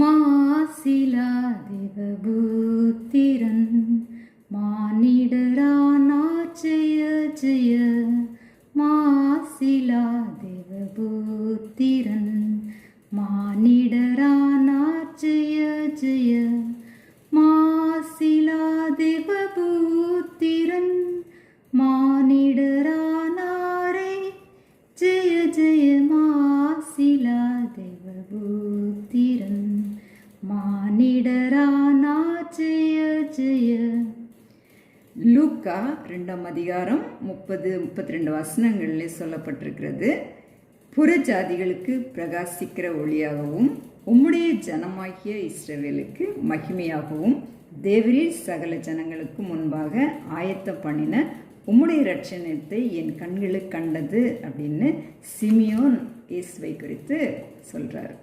மாசிலா தேவபூத்திரன் மானிடரானா ஜெய ஜெய மாசிலா தேவபூத்திரன் மானிடரானா ஜெய ஜெய மாசிலா தேவபூத்திரன் மானிடரானாரே ஜெய ஜெய மாசிலா தேவபூ மானிடரானா ஜெய ஜெய. லூக்கா ரெண்டாம் அதிகாரம் முப்பது முப்பத்தி ரெண்டு வசனங்களிலே சொல்லப்பட்டிருக்கிறது. புற ஜாதிகளுக்கு பிரகாசிக்கிற ஒளியாகவும் உம்முடைய ஜனமாகிய இஸ்ரவேலுக்கு மகிமையாகவும் தேவரீர் சகல ஜனங்களுக்கு முன்பாக ஆயத்தம் பண்ணின உம்முடைய ரட்சணத்தை என் கண்களுக்கு கண்டது அப்படின்னு சிமியோன் இயேசுவை குறித்து சொல்கிறார்